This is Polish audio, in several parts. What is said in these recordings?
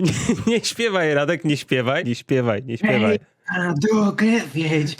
Nie, nie śpiewaj, Radek, nie śpiewaj, nie śpiewaj, nie śpiewaj. Na drogę wiedź.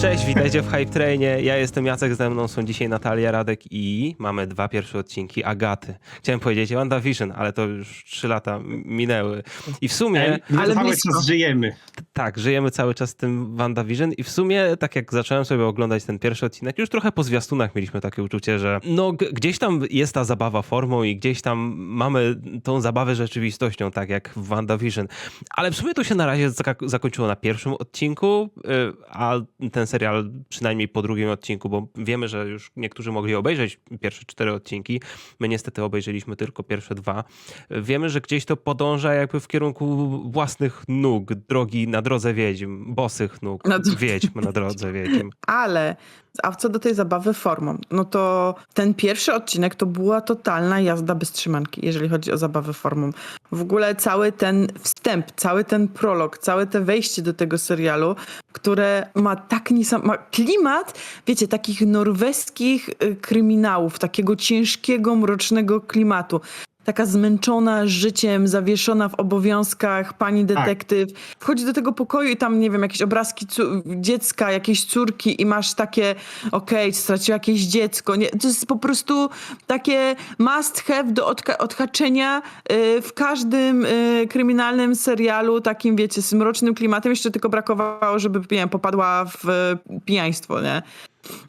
Cześć, witajcie w Hype Trainie. Ja jestem Jacek, ze mną są dzisiaj Natalia, Radek i mamy dwa pierwsze odcinki Agaty. Chciałem powiedzieć WandaVision, ale to już trzy lata minęły. I w sumie, Ale cały blisko. czas żyjemy. tak, żyjemy cały czas tym WandaVision i w sumie, tak jak zacząłem sobie oglądać ten pierwszy odcinek, już trochę po zwiastunach mieliśmy takie uczucie, że no gdzieś tam jest ta zabawa formą i gdzieś tam mamy tą zabawę rzeczywistością, tak jak w WandaVision. Ale w sumie to się na razie zakończyło na pierwszym odcinku, y, a ten serial przynajmniej po drugim odcinku, bo wiemy, że już niektórzy mogli obejrzeć pierwsze cztery odcinki. My niestety obejrzeliśmy tylko pierwsze dwa. Wiemy, że gdzieś to podąża jakby w kierunku własnych nóg, drogi na drodze wiedźm, bosych nóg, Na wiedźm na drodze wiedźm. Ale, a co do tej zabawy formą, no to ten pierwszy odcinek to była totalna jazda bez trzymanki, jeżeli chodzi o zabawę formą. W ogóle cały ten wstęp, cały ten prolog, całe te wejście do tego serialu, które ma tak niesam... ma klimat, wiecie, takich norweskich y, kryminałów, takiego ciężkiego, mrocznego klimatu. Taka zmęczona życiem, zawieszona w obowiązkach pani detektyw. Wchodzi do tego pokoju i tam, nie wiem, jakieś obrazki dziecka, jakieś córki i masz takie, okej, straciła jakieś dziecko. Nie, to jest po prostu takie must have do odka- odhaczenia y, w każdym y, kryminalnym serialu, takim, wiecie, z mrocznym klimatem. Jeszcze tylko brakowało, żeby, nie wiem, popadła w y, pijaństwo, nie?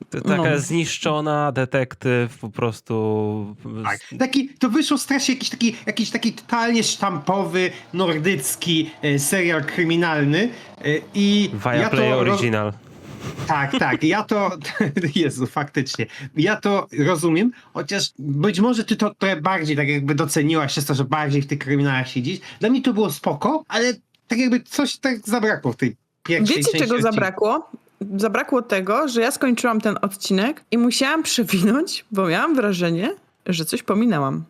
To Taka No. zniszczona detektyw po prostu... Tak. Taki, to wyszło strasznie jakiś taki, jakiś taki totalnie sztampowy, nordycki e, serial kryminalny. e, I ja Viaplay to Original. Tak, tak. Ja to. Jezu, faktycznie. Ja to rozumiem, chociaż być może ty to trochę bardziej tak jakby doceniłaś przez to, że bardziej w tych kryminałach siedzisz. Dla mnie to było spoko, ale tak jakby coś tak zabrakło w tej pierwszej Wiecie, części czego odcinka. zabrakło? Zabrakło tego, że ja skończyłam ten odcinek i musiałam przewinąć, bo miałam wrażenie, że coś pominęłam.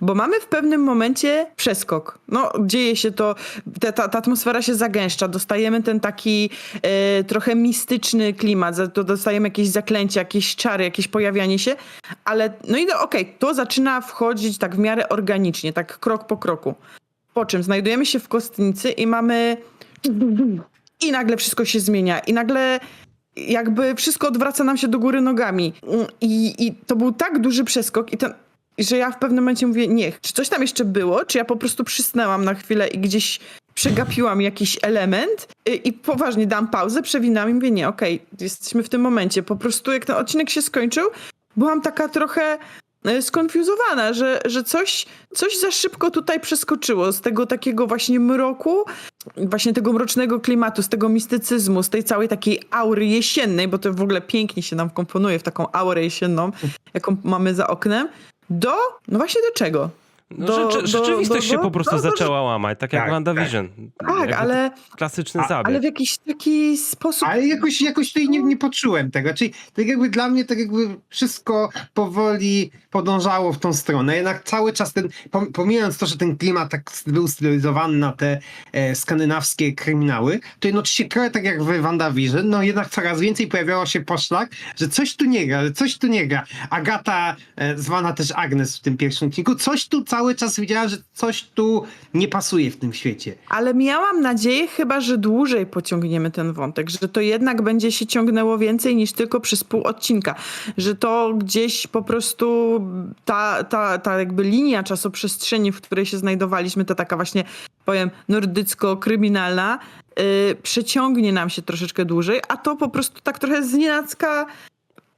Bo mamy w pewnym momencie przeskok. No, dzieje się to, ta, ta, ta atmosfera się zagęszcza, dostajemy ten taki e, trochę mistyczny klimat, to dostajemy jakieś zaklęcia, jakieś czary, jakieś pojawianie się, ale no i okej, to zaczyna wchodzić tak w miarę organicznie, tak krok po kroku. Po czym znajdujemy się w kostnicy i mamy i nagle wszystko się zmienia i nagle jakby wszystko odwraca nam się do góry nogami. I, i to był tak duży przeskok i że ja w pewnym momencie mówię, nie, czy coś tam jeszcze było, czy ja po prostu przysnęłam na chwilę i gdzieś przegapiłam jakiś element i, i poważnie dam pauzę, przewinęłam i mówię, nie, okej, jesteśmy w tym momencie. Po prostu jak ten odcinek się skończył, byłam taka trochę skonfuzowana, że, że coś, coś za szybko tutaj przeskoczyło z tego takiego właśnie mroku, właśnie tego mrocznego klimatu, z tego mistycyzmu, z tej całej takiej aury jesiennej, bo to w ogóle pięknie się nam komponuje w taką aurę jesienną, jaką mamy za oknem, do, no właśnie do czego? No, Do- rzeczy, do- rzeczywistość do- się po prostu do- do- zaczęła łamać, tak jak Tak, WandaVision. Tak, Jakby ale, Klasyczny A- zabieg. ale w jakiś taki sposób... Ale jakoś, jakoś tutaj nie, nie poczułem tego. Czyli tak jakby dla mnie tak jakby wszystko powoli podążało w tą stronę. Jednak cały czas ten, pom- pomijając to, że ten klimat tak był stylizowany na te e, skandynawskie kryminały, to jednocześnie trochę tak jak w WandaVision, no jednak coraz więcej pojawiało się poszlak, że coś tu nie gra, że coś tu nie gra. Agata, e, zwana też Agnes w tym pierwszym odcinku, coś tu cały czas widziała, że coś tu nie pasuje w tym świecie. Ale miałam nadzieję chyba, że dłużej pociągniemy ten wątek, że to jednak będzie się ciągnęło więcej niż tylko przez pół odcinka, że to gdzieś po prostu ta, ta, ta jakby linia czasoprzestrzeni, w której się znajdowaliśmy, to taka właśnie, powiem, nordycko-kryminalna, yy, przeciągnie nam się troszeczkę dłużej, a to po prostu tak trochę z nienacka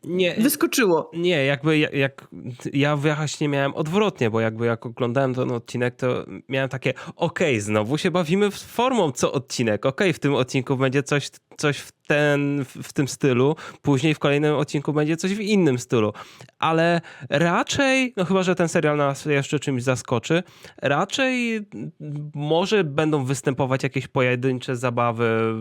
Nie, wyskoczyło. nie, jakby ja- jak ja właśnie miałem odwrotnie, bo jakby jak oglądałem ten odcinek, to miałem takie, okej, znowu się bawimy w- formą co odcinek, okej, w tym odcinku będzie coś, coś w, ten, w, w tym stylu, później w kolejnym odcinku będzie coś w innym stylu, ale raczej, no chyba, że ten serial nas jeszcze czymś zaskoczy, raczej może będą występować jakieś pojedyncze zabawy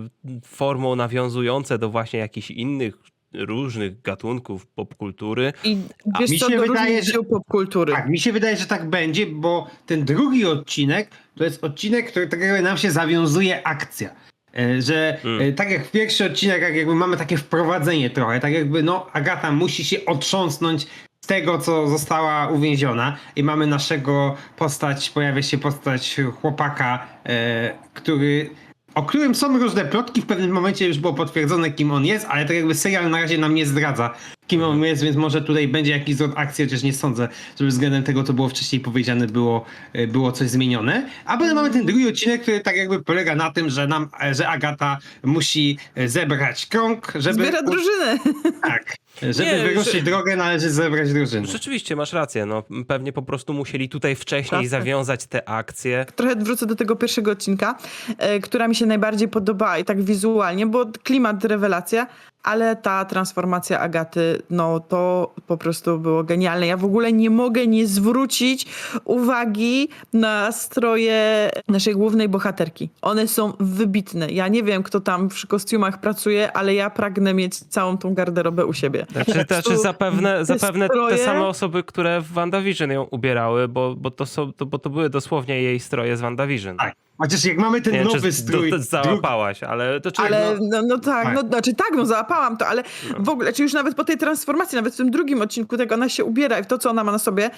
formą nawiązujące do właśnie jakichś innych różnych gatunków popkultury. I A wiesz mi co, się do wydaje, że- popkultury. Tak, mi się wydaje, że tak będzie, bo ten drugi odcinek to jest odcinek, który tak jakby nam się zawiązuje akcja. E, Że Mm. e, tak jak w pierwszy odcinek, jak jakby mamy takie wprowadzenie trochę, tak jakby no Agata musi się otrząsnąć z tego, co została uwięziona i mamy naszego postać, pojawia się postać chłopaka, e, który, o którym są różne plotki, w pewnym momencie już było potwierdzone, kim on jest, ale tak jakby serial na razie nam nie zdradza, kim on jest, więc może tutaj będzie jakiś zwrot akcji, chociaż nie sądzę, żeby względem tego, co było wcześniej powiedziane, było, e, było coś zmienione. A potem mamy ten drugi odcinek, który tak jakby polega na tym, że nam, e, że Agata musi e, zebrać krąg, żeby... Zbiera drużynę. Tak. Żeby Nie, wyruszyć że- drogę, należy zebrać drużynę. Rzeczywiście, masz rację. No, pewnie po prostu musieli tutaj wcześniej Klasy. zawiązać te akcje. Trochę wrócę do tego pierwszego odcinka, e, która mi się najbardziej podobała i tak wizualnie, bo klimat, rewelacja, ale ta transformacja Agaty, no to po prostu było genialne. Ja w ogóle nie mogę nie zwrócić uwagi na stroje naszej głównej bohaterki. One są wybitne. Ja nie wiem, kto tam przy kostiumach pracuje, ale ja pragnę mieć całą tą garderobę u siebie. Znaczy, Po znaczy zapewne, te zapewne te stroje- same osoby, które w WandaVision ją ubierały, bo, bo, to, są, to, bo to były dosłownie jej stroje z WandaVision. Tak. Chociaż jak mamy ten Nie nowy strój. do, drugi- załapałaś, ale to czy... Ale no- no, no tak, tak. no znaczy tak, no załapałam to, ale w ogóle, czy już nawet po tej transformacji, nawet w tym drugim odcinku, tak ona się ubiera i to, co ona ma na sobie,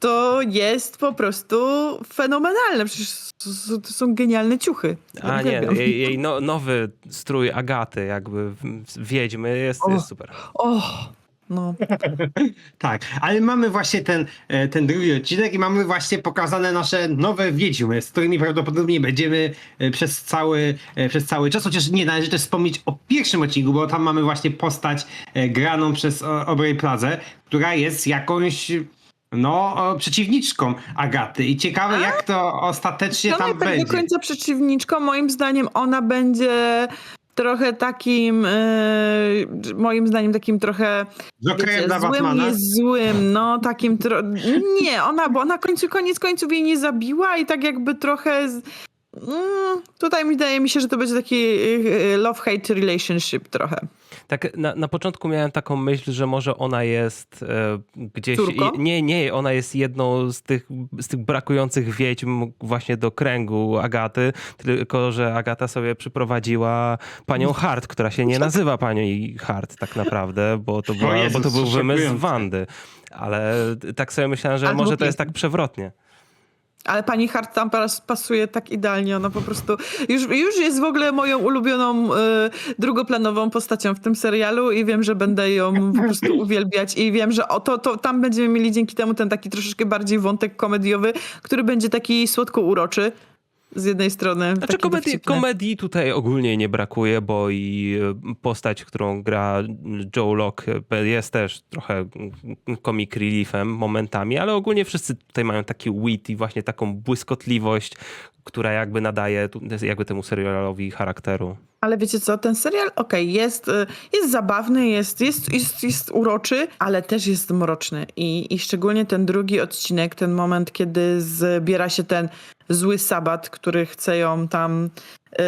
to jest po prostu fenomenalne. Przecież to, to- to są genialne ciuchy. A nie, jej, jej no, nowy strój Agaty, jakby wiedźmy, jest, O. jest super. O, no. Tak, ale mamy właśnie ten, e, ten drugi odcinek i mamy właśnie pokazane nasze nowe wiedźmy, z którymi prawdopodobnie będziemy e, przez cały, e, przez cały czas. Chociaż nie, należy też wspomnieć o pierwszym odcinku, bo tam mamy właśnie postać graną przez Obrej Plazę, która jest jakąś no, przeciwniczką Agaty. I ciekawe, jak to ostatecznie tam nie tak będzie. do końca przeciwniczką. Moim zdaniem ona będzie trochę takim, e, moim zdaniem takim trochę wiecie, dla złym Batmana. jest złym, no takim tro... Nie, ona, bo ona końcu, koniec końców jej nie zabiła i tak jakby trochę... Z... Mm, tutaj wydaje mi się, że to będzie taki e, love-hate relationship trochę. Tak, na, na początku miałem taką myśl, że może ona jest e, gdzieś. I- Nie, nie, ona jest jedną z tych, z tych brakujących wiedźm właśnie do kręgu Agaty, tylko że Agata sobie przyprowadziła panią Hart, która się nie nazywa panią Hart tak naprawdę, bo to, była, Jezus, bo to był wymysł. Wandy. Ale tak sobie myślałem, że może to jest tak przewrotnie. Ale pani Hart tam pasuje tak idealnie, ona po prostu już, już jest w ogóle moją ulubioną e, drugoplanową postacią w tym serialu i wiem, że będę ją po prostu uwielbiać i wiem, że o, to, to tam będziemy mieli dzięki temu ten taki troszeczkę bardziej wątek komediowy, który będzie taki słodko uroczy z jednej strony. Znaczy komedii, dowcipny. komedii tutaj ogólnie nie brakuje, bo i e, postać, którą gra Joe Locke e, jest też trochę mm, comic reliefem momentami, ale ogólnie wszyscy tutaj mają taki wit i właśnie taką błyskotliwość, która jakby nadaje jakby temu serialowi charakteru. Ale wiecie co, ten serial, okej, jest, y, jest zabawny, jest, jest, jest, jest uroczy, ale też jest mroczny. I, I szczególnie ten drugi odcinek, ten moment, kiedy zbiera się ten zły sabat, który chce ją tam y,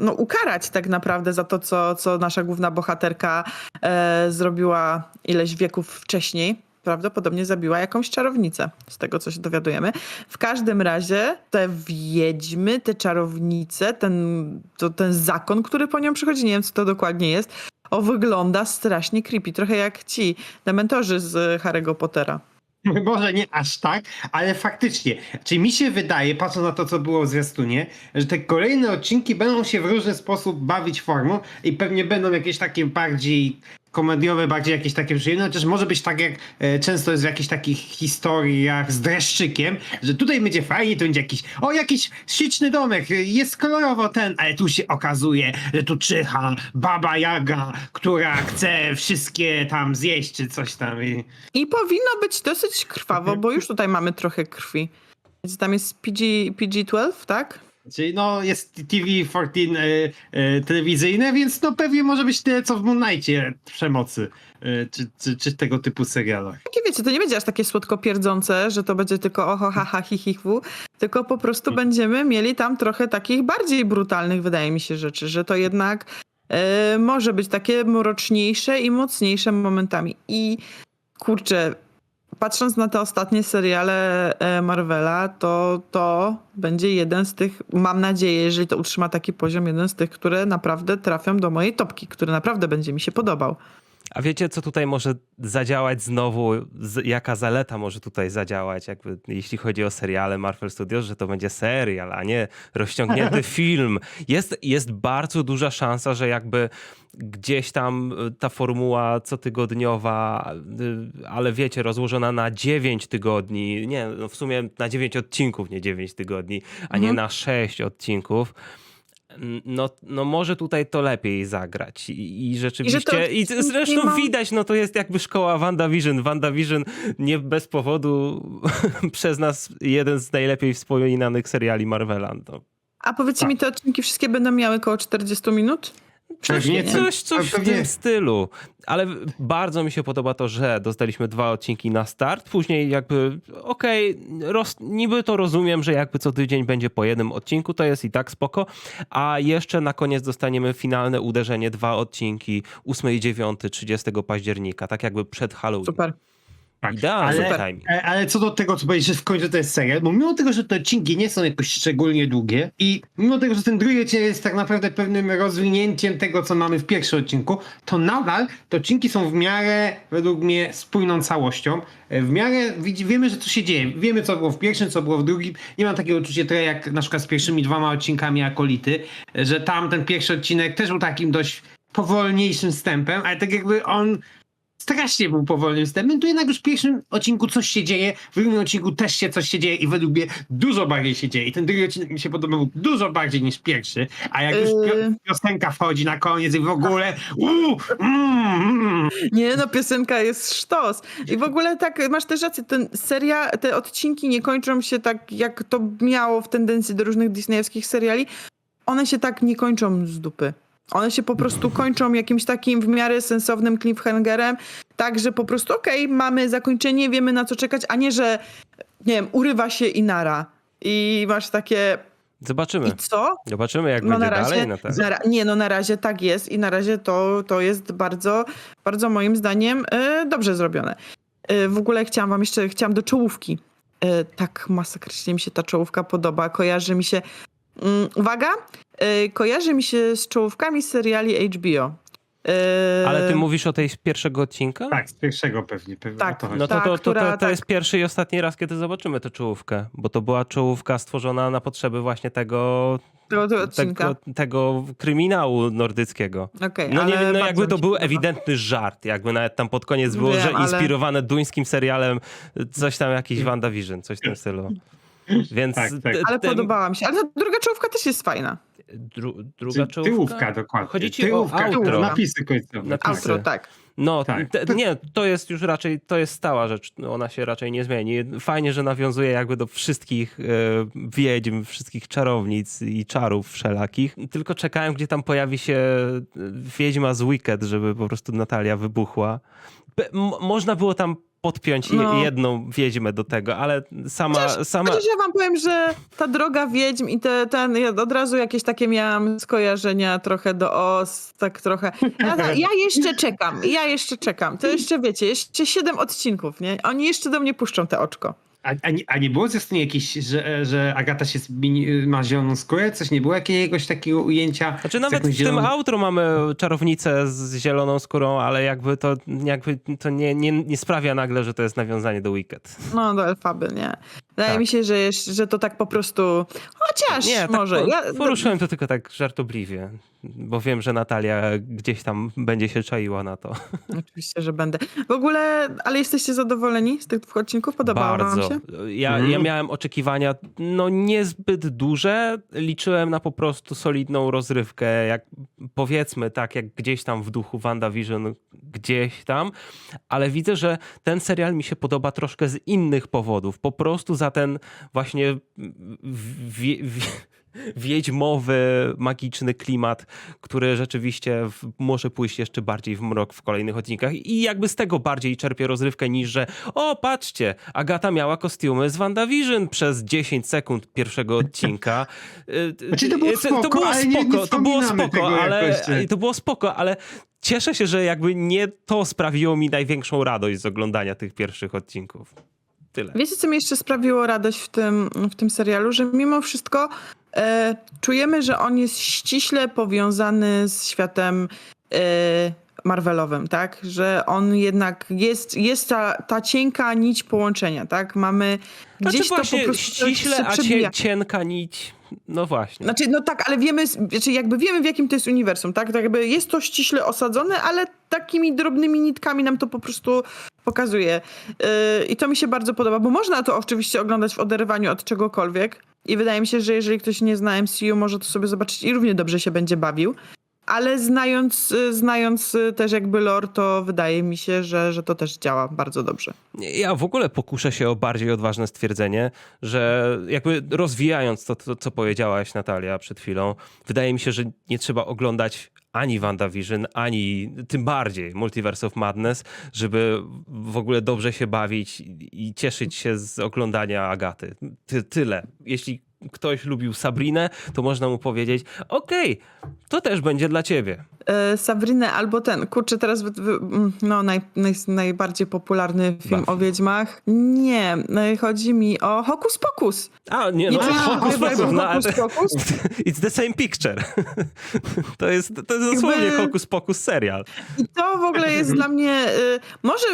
no, ukarać tak naprawdę za to, co, co nasza główna bohaterka e, zrobiła ileś wieków wcześniej. Prawdopodobnie zabiła jakąś czarownicę, z tego co się dowiadujemy. W każdym razie te wiedźmy, te czarownice, ten, to, ten zakon, który po nią przychodzi, nie wiem co to dokładnie jest, o wygląda strasznie creepy, trochę jak ci dementorzy z Harry'ego Pottera. Może nie aż tak, ale faktycznie. Czyli mi się wydaje, patrząc na to, co było w zwiastunie, że te kolejne odcinki będą się w różny sposób bawić formą i pewnie będą jakieś takie bardziej komediowe, bardziej jakieś takie przyjemne, chociaż może być tak jak e, często jest w jakichś takich historiach z dreszczykiem, że tutaj będzie fajnie, to będzie jakiś, o jakiś śliczny domek, jest kolorowo ten, ale tu się okazuje, że tu czyha baba Jaga, która chce wszystkie tam zjeść, czy coś tam i... I powinno być dosyć krwawo, bo już tutaj mamy trochę krwi. Więc tam jest PG, PG-12, tak? Czyli no jest TV14 e, e, telewizyjne, więc no pewnie może być tyle co w Moon Knightie przemocy, e, czy, czy, czy tego typu serialach. Takie wiecie, to nie będzie aż takie słodko pierdzące, że to będzie tylko oho, ha, ha, hi, hi, hu, tylko po prostu będziemy mieli tam trochę takich bardziej brutalnych, wydaje mi się, rzeczy, że to jednak e, może być takie mroczniejsze i mocniejsze momentami. I kurczę, patrząc na te ostatnie seriale e, Marvela, to to będzie jeden z tych, mam nadzieję, jeżeli to utrzyma taki poziom, jeden z tych, które naprawdę trafią do mojej topki, który naprawdę będzie mi się podobał. A wiecie, co tutaj może zadziałać znowu? Jaka zaleta może tutaj zadziałać, jakby, jeśli chodzi o seriale Marvel Studios, że to będzie serial, a nie rozciągnięty film. Jest, jest bardzo duża szansa, że jakby gdzieś tam y, ta formuła cotygodniowa, y, ale wiecie, rozłożona na 9 tygodni, nie, no w sumie na 9 odcinków, nie 9 tygodni, a nie Mhm. na 6 odcinków. No, no może tutaj to lepiej zagrać i, i rzeczywiście, i, odcinki zresztą ma- widać, no to jest jakby szkoła WandaVision. WandaVision nie bez powodu przez nas jeden z najlepiej wspominanych seriali Marvela. No. A powiedzcie Tak. mi, te odcinki wszystkie będą miały około 40 minut? Coś, nie. coś, coś w tym stylu. Ale bardzo mi się podoba to, że dostaliśmy dwa odcinki na start. Później jakby, okej, roz, niby to rozumiem, że jakby co tydzień będzie po jednym odcinku, to jest i tak spoko. A jeszcze na koniec dostaniemy finalne uderzenie, dwa odcinki 8 i 9, 30 października, tak jakby przed Halloween. Super. Tak. Idealny Ale, timing. e, ale co do tego, co powiedzieć, że w końcu to jest serial, bo mimo tego, że te odcinki nie są jakoś szczególnie długie i mimo tego, że ten drugi odcinek jest tak naprawdę pewnym rozwinięciem tego, co mamy w pierwszym odcinku, to nadal te odcinki są w miarę, według mnie, spójną całością. E, W miarę wiemy, że co się dzieje. Wiemy, co było w pierwszym, co było w drugim. Nie mam takiego uczucia trochę jak na przykład z pierwszymi dwoma odcinkami Akolity, że tam ten pierwszy odcinek też był takim dość powolniejszym wstępem, ale tak jakby on strasznie był powolnym wstępem, tu jednak już w pierwszym odcinku coś się dzieje, w drugim odcinku też się coś się dzieje i według mnie dużo bardziej się dzieje. I ten drugi odcinek mi się podobał dużo bardziej niż pierwszy, a jak już Yy. piosenka wchodzi na koniec i w ogóle uuu, mm, mm. Nie no, piosenka jest sztos. I w ogóle tak, masz też rację, ten seria, te odcinki nie kończą się tak, jak to miało w tendencji do różnych disneyowskich seriali. One się tak nie kończą z dupy. One się po prostu kończą jakimś takim w miarę sensownym cliffhangerem, tak, że po prostu okej, mamy zakończenie, wiemy na co czekać, a nie, że nie wiem, urywa się i nara. I masz takie, Zobaczymy. i co? Zobaczymy, jak No będzie razie, dalej. No tak. na nie, no na razie tak jest i na razie to, to jest bardzo, bardzo moim zdaniem e, dobrze zrobione. E, w ogóle chciałam wam jeszcze, chciałam do czołówki. E, tak masakrycznie mi się ta czołówka podoba. Kojarzy mi się, mm, uwaga, kojarzy mi się z czołówkami seriali HBO. E, Ale ty mówisz o tej z pierwszego odcinka? Tak, z pierwszego pewnie. pewnie Tak. to. No to, to, to, to, to tak- jest pierwszy i ostatni raz, kiedy zobaczymy tę czołówkę, bo to była czołówka stworzona na potrzeby właśnie tego, tego, tego kryminału nordyckiego. Okej, No, nie, no jakby to był podoba. ewidentny żart, jakby nawet tam pod koniec było, Wiem, że ale- inspirowane duńskim serialem, coś tam jakiś WandaVision, coś w tym stylu. Więc Tak, tak. Ale podobała mi się. Ale ta druga czołówka też jest fajna. Dru, druga czołówka? Tyłówka dokładnie. Chodzi ci Tyłówka, o outro. napisy końcowe. Napisy. Outro, tak. No, Tak. te, nie, to jest już raczej, to jest stała rzecz, ona się raczej nie zmieni. Fajnie, że nawiązuje jakby do wszystkich e, wiedźm, wszystkich czarownic i czarów wszelakich. Tylko czekałem, gdzie tam pojawi się e, wiedźma z Wicked, żeby po prostu Natalia wybuchła. Be, można było tam podpiąć No. jedną wiedźmę do tego, ale sama, sama, Chociaż ja wam powiem, że ta droga wiedźm i te, ten, ja od razu jakieś takie miałam skojarzenia trochę do os, tak trochę. Ja, ja jeszcze czekam, ja jeszcze czekam. To jeszcze wiecie, jeszcze siedem odcinków, nie? Oni jeszcze do mnie puszczą te oczko. A, a, nie, a nie było zresztą jakieś, że, że Agata się zmieni, ma zieloną skórę? Coś nie było jakiegoś takiego ujęcia? Znaczy z nawet w tym zieloną- outro mamy czarownicę z zieloną skórą, ale jakby to, jakby to nie, nie, nie sprawia nagle, że to jest nawiązanie do Wicked. No, do Elfaby, nie. Wydaje Tak. mi się, że, że to tak po prostu. Chociaż Nie, może. tak, ja, po, poruszyłem to tylko tak żartobliwie, bo wiem, że Natalia gdzieś tam będzie się czaiła na to. Oczywiście, że będę. W ogóle, ale jesteście zadowoleni z tych dwóch odcinków? Podobało wam Bardzo. się? Ja, Mhm. ja miałem oczekiwania no niezbyt duże. Liczyłem na po prostu solidną rozrywkę, jak powiedzmy tak, jak gdzieś tam w duchu WandaVision, gdzieś tam, ale widzę, że ten serial mi się podoba troszkę z innych powodów. Po prostu za ten właśnie wiedźmowy, magiczny klimat, który rzeczywiście w, może pójść jeszcze bardziej w mrok w kolejnych odcinkach i jakby z tego bardziej czerpię rozrywkę niż, że o, patrzcie, Agata miała kostiumy z WandaVision przez 10 sekund pierwszego odcinka. Y, Znaczy, to było y, spoko, to było ale nie- nie spoko, to było spoko, ale nie? to było spoko, ale cieszę się, że jakby nie to sprawiło mi największą radość z oglądania tych pierwszych odcinków. Tyle. Wiecie, co mi jeszcze sprawiło radość w tym, w tym serialu? Że mimo wszystko e, czujemy, że on jest ściśle powiązany z światem e, Marvelowym, tak? Że on jednak jest, jest ta, ta cienka nić połączenia, tak? Mamy Znaczy gdzieś to po właśnie prostu ściśle, a cie, cienka nić. No właśnie. Znaczy, no tak, ale wiemy, znaczy jakby wiemy w jakim to jest uniwersum, tak? tak jakby jest to ściśle osadzone, ale takimi drobnymi nitkami nam to po prostu pokazuje. Yy, I to mi się bardzo podoba, bo można to oczywiście oglądać w oderwaniu od czegokolwiek. I wydaje mi się, że jeżeli ktoś nie zna MCU, może to sobie zobaczyć i równie dobrze się będzie bawił. Ale znając, y, znając y, też jakby lore, to wydaje mi się, że, że to też działa bardzo dobrze. Ja w ogóle pokuszę się o bardziej odważne stwierdzenie, że jakby rozwijając to, to, co powiedziałaś Natalia przed chwilą, wydaje mi się, że nie trzeba oglądać ani WandaVision, ani tym bardziej Multiverse of Madness, żeby w ogóle dobrze się bawić i cieszyć się z oglądania Agaty. Ty, tyle. Jeśli ktoś lubił Sabrinę, to można mu powiedzieć, okej, to też będzie dla ciebie. E, Sabrinę albo ten, kurczę, teraz wy, wy, mm, no, naj, naj, najbardziej popularny film Buffy. o wiedźmach. Nie, e, chodzi mi o Hokus Pokus. A, nie, no, wiem, hokus pokus, no. It's the same picture. To jest, to jest dosłownie Jakby- hokus pokus serial. I to w ogóle jest dla mnie, y, może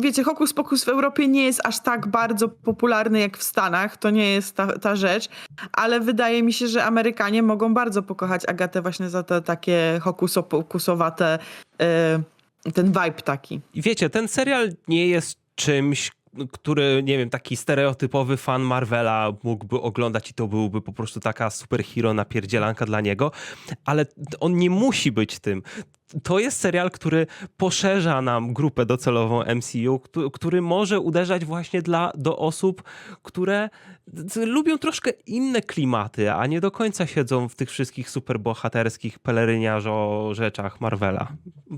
wiecie, Hokus Pokus w Europie nie jest aż tak bardzo popularny jak w Stanach, to nie jest ta, ta rzecz, ale wydaje mi się, że Amerykanie mogą bardzo pokochać Agatę właśnie za te takie hokusopokusowate, y, ten vibe taki. Wiecie, ten serial nie jest czymś, który, nie wiem, taki stereotypowy fan Marvela mógłby oglądać i to byłby po prostu taka superhero napierdzielanka dla niego, ale on nie musi być tym. To jest serial, który poszerza nam grupę docelową MCU, któ- który może uderzać właśnie dla, do osób, które lubią troszkę inne klimaty, a nie do końca siedzą w tych wszystkich superbohaterskich peleryniarzo rzeczach Marvela.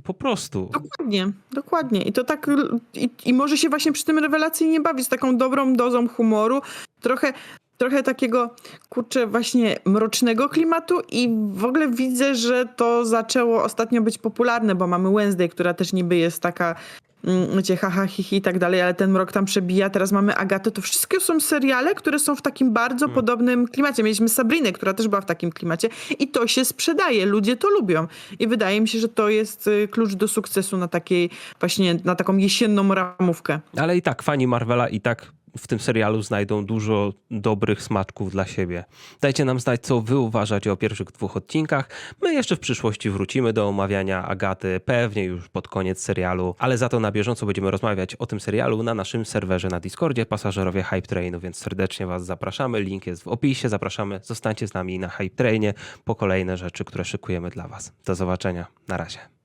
Po prostu. Dokładnie, dokładnie. I to tak, i, i może się właśnie przy tym rewelacyjnie bawić z taką dobrą dozą humoru, trochę, trochę takiego, kurczę, właśnie mrocznego klimatu i w ogóle widzę, że to zaczęło ostatnio być popularne, bo mamy Wednesday, która też niby jest taka mm, wiecie, haha, hi, hi i tak dalej, ale ten mrok tam przebija. Teraz mamy Agatę. To wszystkie są seriale, które są w takim bardzo podobnym klimacie. Mieliśmy Sabrinę, która też była w takim klimacie i to się sprzedaje. Ludzie to lubią. I wydaje mi się, że to jest y, klucz do sukcesu na takiej właśnie, na taką jesienną ramówkę. Ale i tak fani Marvela i tak w tym serialu znajdą dużo dobrych smaczków dla siebie. Dajcie nam znać, co wy uważacie o pierwszych dwóch odcinkach. My jeszcze w przyszłości wrócimy do omawiania Agaty, pewnie już pod koniec serialu, ale za to na bieżąco będziemy rozmawiać o tym serialu na naszym serwerze na Discordzie, pasażerowie Hype Trainu, więc serdecznie was zapraszamy. Link jest w opisie, zapraszamy. Zostańcie z nami na Hype Trainie po kolejne rzeczy, które szykujemy dla was. Do zobaczenia. Na razie.